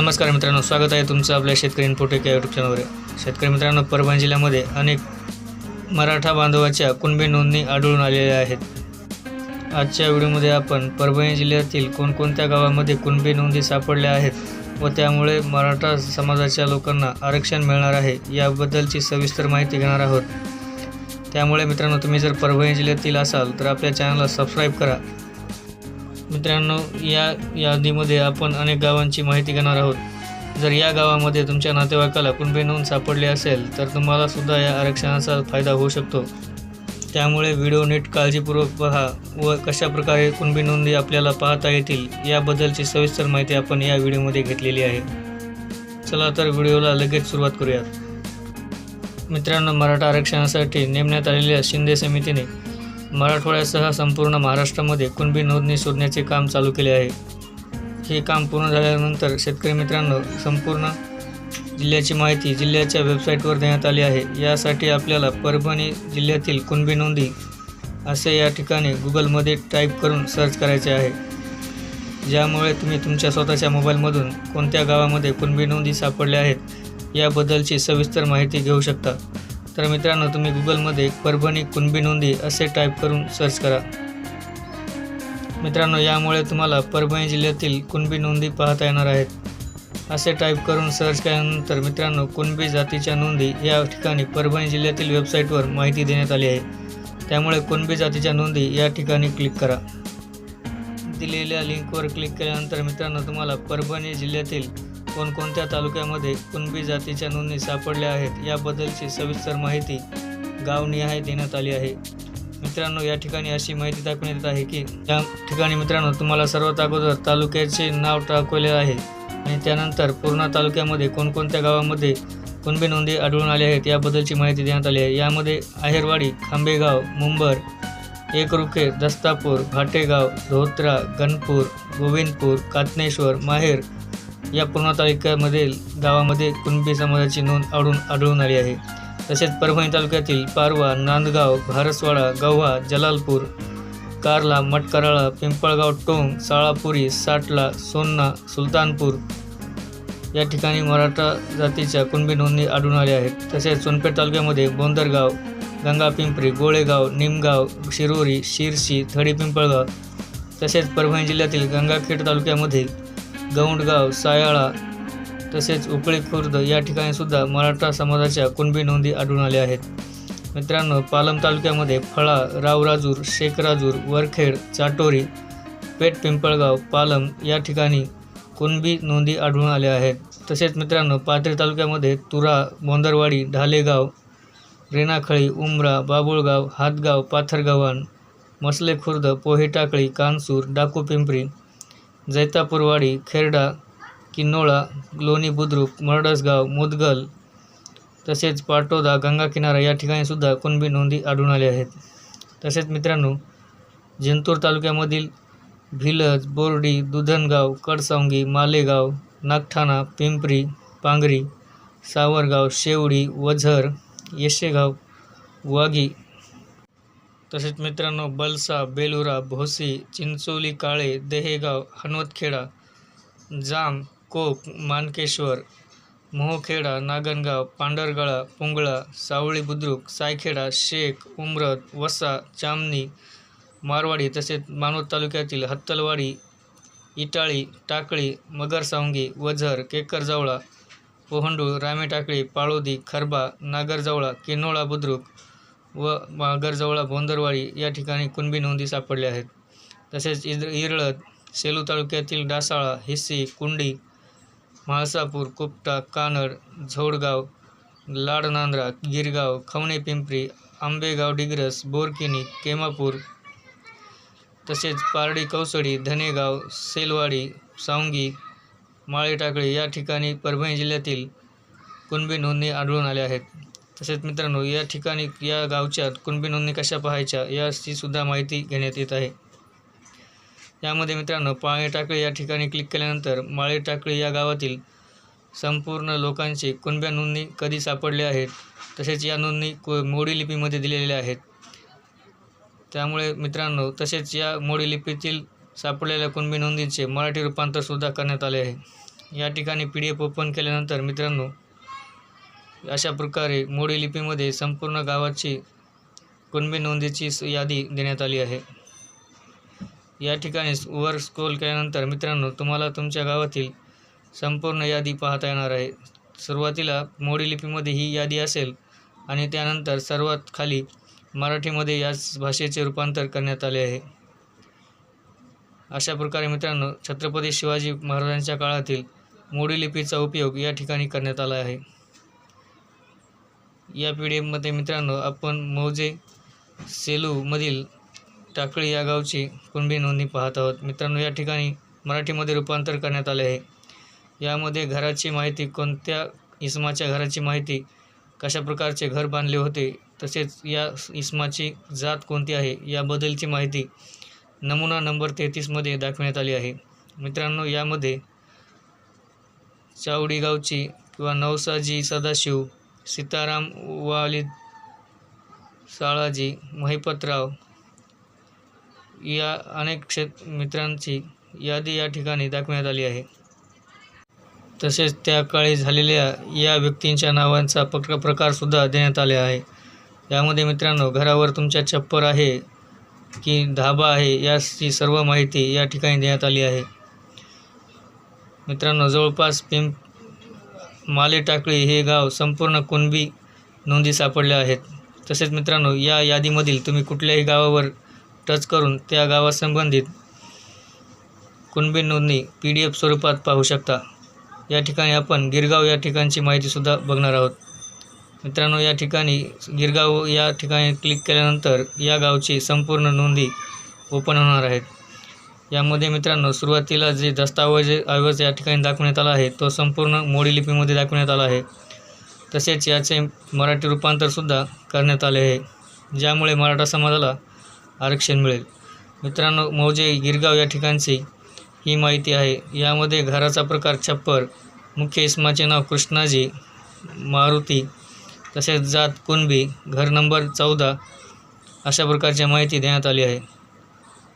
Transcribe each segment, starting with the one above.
नमस्कार मित्रांनो स्वागत आहे तुमचं आपल्या शेतकरी इन्फोटेक या यूट्यूब चॅनलवर शेतकरी मित्रांनो परभणी जिल्ह्यामध्ये अनेक मराठा बांधवाच्या कुणबी नोंदणी आढळून आलेल्या आहेत. आजच्या व्हिडिओमध्ये आपण परभणी जिल्ह्यातील कोणकोणत्या गावामध्ये कुणबी नोंदी सापडल्या आहेत व त्यामुळे मराठा समाजाच्या लोकांना आरक्षण मिळणार आहे याबद्दलची सविस्तर माहिती घेणार आहोत. त्यामुळे मित्रांनो तुम्ही जर परभणी जिल्ह्यातील असाल तर आपल्या चॅनलला सबस्क्राईब करा. मित्रांनो या यादीमध्ये आपण अनेक गावांची माहिती घेणार आहोत. जर या गावामध्ये तुमच्या नातेवाईकाला कुणबी नोंद सापडली असेल तर तुम्हाला सुद्धा या आरक्षणाचा फायदा होऊ शकतो. त्यामुळे व्हिडिओ नीट काळजीपूर्वक पहा व कशा प्रकारे कुणबी नोंदी आपल्याला पाहता येतील याबद्दलची सविस्तर माहिती आपण या व्हिडिओमध्ये घेतलेली आहे. चला तर व्हिडिओला लगेच सुरुवात करूयात. मित्रांनो मराठा आरक्षणासाठी नेमण्यात आलेल्या शिंदे समितीने मराठवाड्यासह संपूर्ण महाराष्ट्रामध्ये कुणबी नोंदणी शोधण्याचे काम चालू केले आहे. हे काम पूर्ण झाल्यानंतर शेतकरी मित्रांनो संपूर्ण जिल्ह्याची माहिती जिल्ह्याच्या वेबसाईटवर देण्यात आली आहे. यासाठी आपल्याला परभणी जिल्ह्यातील कुणबी नोंदी असे या ठिकाणी गुगलमध्ये टाईप करून सर्च करायचे आहे. ज्यामुळे तुम्ही तुमच्या स्वतःच्या मोबाईलमधून कोणत्या गावामध्ये कुणबी नोंदी सापडल्या आहेत याबद्दलची सविस्तर माहिती घेऊ शकता. तर मित्रांनो तुम्ही गुगलमध्ये परभणी कुणबी नोंदी असे टाईप करून सर्च करा. मित्रांनो यामुळे तुम्हाला परभणी जिल्ह्यातील कुणबी नोंदी पाहता येणार आहेत. असे टाईप करून सर्च केल्यानंतर मित्रांनो कुणबी जातीच्या नोंदी या ठिकाणी परभणी जिल्ह्यातील वेबसाईटवर माहिती देण्यात आली आहे. त्यामुळे कुणबी जातीच्या नोंदी या ठिकाणी क्लिक करा. दिलेल्या लिंकवर क्लिक केल्यानंतर मित्रांनो तुम्हाला परभणी जिल्ह्यातील कोणकोणत्या तालुक्यामध्ये कुणबी जातीच्या नोंदी सापडल्या आहेत याबद्दलची सविस्तर माहिती गावनिहाय देण्यात आली आहे. मित्रांनो या ठिकाणी अशी माहिती दाखवण्यात येत आहे की या ठिकाणी मित्रांनो तुम्हाला सर्वात अगोदर तालुक्याचे नाव टाकवले आहे आणि त्यानंतर पूर्णा तालुक्यामध्ये कोणकोणत्या गावामध्ये कुणबी नोंदी आढळून आल्या आहेत याबद्दलची माहिती देण्यात आली आहे. यामध्ये आहेरवाडी खांबेगाव मुंबर एकरुखे दस्तापूर भाटेगाव धोत्रा गणपूर गोविंदपूर कातनेश्वर माहेर या पूर्ण तालुक्यामधील गावामध्ये कुणबी समाजाची नोंद आढळून आढळून आली आहे. तसेच परभणी तालुक्यातील पारवा नांदगाव भारसवाडा गव्हा जलालपूर कारला मटकराळा पिंपळगाव टोंग साळापुरी साटला सोन्ना सुलतानपूर या ठिकाणी मराठा जातीच्या कुणबी नोंदी आढळून आल्या आहेत. तसेच सोनपेठ तालुक्यामध्ये बोंदरगाव गंगापिंपरी गोळेगाव निमगाव शिरोरी शिरशी थडी पिंपळगाव तसेच परभणी जिल्ह्यातील गंगाखेड तालुक्यामध्ये गौंडगाव सायाळा तसेच उकळी खुर्द या ठिकाणी सुद्धा मराठा समाजाच्या कुणबी नोंदी आढळून आल्या आहेत. मित्रांनो पालम तालुक्यामध्ये फळा रावराजूर शेखराजूर वरखेड चाटोरी पेठ पिंपळगाव पालम या ठिकाणी कुणबी नोंदी आढळून आल्या आहेत. तसेच मित्रांनो पाथरी तालुक्यामध्ये तुरा बोंदरवाडी ढालेगाव रेणाखळी उमरा बाबुळगाव हातगाव पाथरगव्हाण मसले खुर्द पोहे टाकळी कानसूर डाकू पिंपरी जैतापूरवाडी खेरडा किन्नोळा लोणी बुद्रुक मरडसगाव मुदगल तसेच पाटोदा गंगाकिनारा या ठिकाणीसुद्धा कुणबी नोंदी आढळून आल्या आहेत. तसेच मित्रांनो जिंतूर तालुक्यामधील भिलज बोर्डी दुधनगाव कडसावंगी मालेगाव नागठाणा पिंपरी पांगरी सावरगाव शेवडी वझर येशेगाव वागी तसेच मित्रांनो बलसा बेलुरा भोसी चिंचोली काळे देहेगाव हनवतखेडा जाम कोप मानकेश्वर मोहखेडा नागनगाव पांढरगळा पुंगळा सावळी बुद्रुक सायखेडा शेख उमरत वसा चामणी मारवाडी तसेच मानवत तालुक्यातील हत्तलवाडी इटाळी टाकळी मगरसावंगी वझर केकरजवळा पोहंडूळ रामेटाकळी पाळोदी खरबा नागरजवळा किन्नोळा बुद्रुक व मागरजवळा बोंदरवाडी या ठिकाणी कुणबी नोंदी सापडल्या आहेत. तसेच इद इरळद सेलू तालुक्यातील डासाळा हिस्सी कुंडी म्हाळसापूर कुपटा कानड झोडगाव लाडनांद्रा गिरगाव खवणे पिंपरी आंबेगाव डिग्रस बोरकिनी केमापूर तसेच पारडी कौसडी धनेगाव सेलवाडी सावंगी माळे टाकळी या ठिकाणी परभणी जिल्ह्यातील कुणबी नोंदणी आढळून आल्या आहेत. तसेच मित्रांनो या ठिकाणी या गावच्या कुणबी नोंदणी कशा पाहायच्या याची सुद्धा माहिती घेण्यात येत आहे. यामध्ये मित्रांनो पाळे टाकळी या ठिकाणी क्लिक केल्यानंतर माळे टाकळी या गावातील संपूर्ण लोकांचे कुणब्या नोंदणी कधी सापडल्या आहेत तसेच या नोंदणी को मोडी लिपीमध्ये दिलेल्या आहेत. त्यामुळे मित्रांनो तसेच या मोडी लिपीतील सापडलेल्या कुणबी नोंदींचे मराठी रूपांतरसुद्धा करण्यात आले आहे. या ठिकाणी पी डी एफ ओपन केल्यानंतर मित्रांनो अशा प्रकारे मोडी लिपीमध्ये संपूर्ण गावाची कुणबी नोंदीची यादी देण्यात आली आहे. या ठिकाणी वर स्क्रोल केल्यानंतर मित्रांनो तुम्हाला तुमच्या गावातील संपूर्ण यादी पाहता येणार आहे. सुरुवातीला मोडी लिपीमध्ये ही यादी असेल आणि त्यानंतर सर्वात खाली मराठीमध्ये याच भाषेचे रूपांतर करण्यात आले आहे. अशा प्रकारे मित्रांनो छत्रपती शिवाजी महाराजांच्या काळातील मोडी लिपीचा उपयोग या ठिकाणी करण्यात आला आहे. या पी डी एफमध्ये मित्रांनो आपण मौजे सेलूमधील टाकळी या गावची कुणबी नोंदणी पाहत आहोत. मित्रांनो या ठिकाणी मराठीमध्ये रूपांतर करण्यात आले आहे. यामध्ये घराची माहिती कोणत्या इसमाच्या घराची माहिती कशा प्रकारचे घर बांधले होते तसेच या इसमाची जात कोणती आहे याबद्दलची माहिती नमुना नंबर तेहतीसमध्ये दाखवण्यात आली आहे. मित्रांनो यामध्ये चावडी गावची किंवा नवसाजी सदाशिव सीताराम वालिद साळाजी महिपतराव या अनेक क्षेत्र मित्रांची यादी या ठिकाणी दाखवण्यात आली आहे. तसेच त्या काळी झालेल्या या व्यक्तींच्या नावांचा पक प्रकारसुद्धा देण्यात आले आहे. यामध्ये मित्रांनो घरावर तुमच्या छप्पर आहे की धाबा आहे याची सर्व माहिती या ठिकाणी देण्यात आली आहे. मित्रांनो जवळपास पिंप माले टाकळी हे गाव संपूर्ण कुणबी नोंदी सापडल्या आहेत. तसेच मित्रांनो या यादीमधील तुम्ही कुठल्याही गावावर टच करून त्या गावासंबंधित कुणबी नोंदणी पी डी एफ स्वरूपात पाहू शकता. या ठिकाणी आपण गिरगाव या ठिकाणची माहितीसुद्धा बघणार आहोत. मित्रांनो या ठिकाणी गिरगाव या ठिकाणी क्लिक केल्यानंतर या गावची संपूर्ण नोंदी ओपन होणार आहेत. यामध्ये मित्रांनो सुरुवातीला जे दस्तावेज ऐवज या ठिकाणी दाखवण्यात आला आहे तो संपूर्ण मोडी लिपीमध्ये दाखवण्यात आला आहे. तसेच याचे मराठी रूपांतरसुद्धा करण्यात आले आहे ज्यामुळे मराठा समाजाला आरक्षण मिळेल. मित्रांनो मौजे गिरगाव या ठिकाणची ही माहिती आहे. यामध्ये घराचा प्रकार छप्पर मुख्य इस्माचे नाव कृष्णाजी मारुती तसेच जात कुणबी घर नंबर चौदा अशा प्रकारची माहिती देण्यात आली आहे.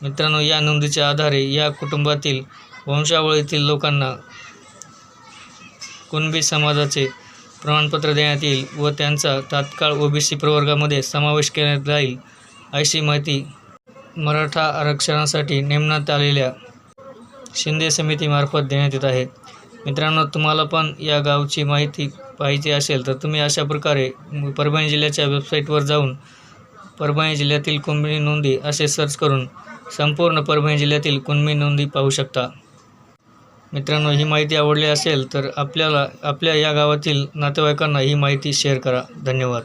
मित्रांनो या नोंदीच्या आधारे या कुटुंबातील वंशावळीतील लोकांना कुणबी समाजाचे प्रमाणपत्र देण्यात येईल व त्यांचा तात्काळ ओबीसी प्रवर्गामध्ये समावेश करण्यात जाईल अशी माहिती मराठा आरक्षणासाठी नेमण्यात आलेल्या शिंदे समितीमार्फत देण्यात येत आहे. मित्रांनो तुम्हाला पण या गावची माहिती पाहिजे असेल तर तुम्ही अशा प्रकारे परभणी जिल्ह्याच्या वेबसाईटवर जाऊन परभणी जिल्ह्यातील कुणबी नोंदी असे सर्च करून संपूर्ण परभणी जिल्ह्यातील कुणबी नोंदी पाहू शकता. मित्रांनो ही माहिती आवडली असेल तर आपल्याला आपल्या या गावातील नातेवाईकांना ही माहिती शेअर करा. धन्यवाद.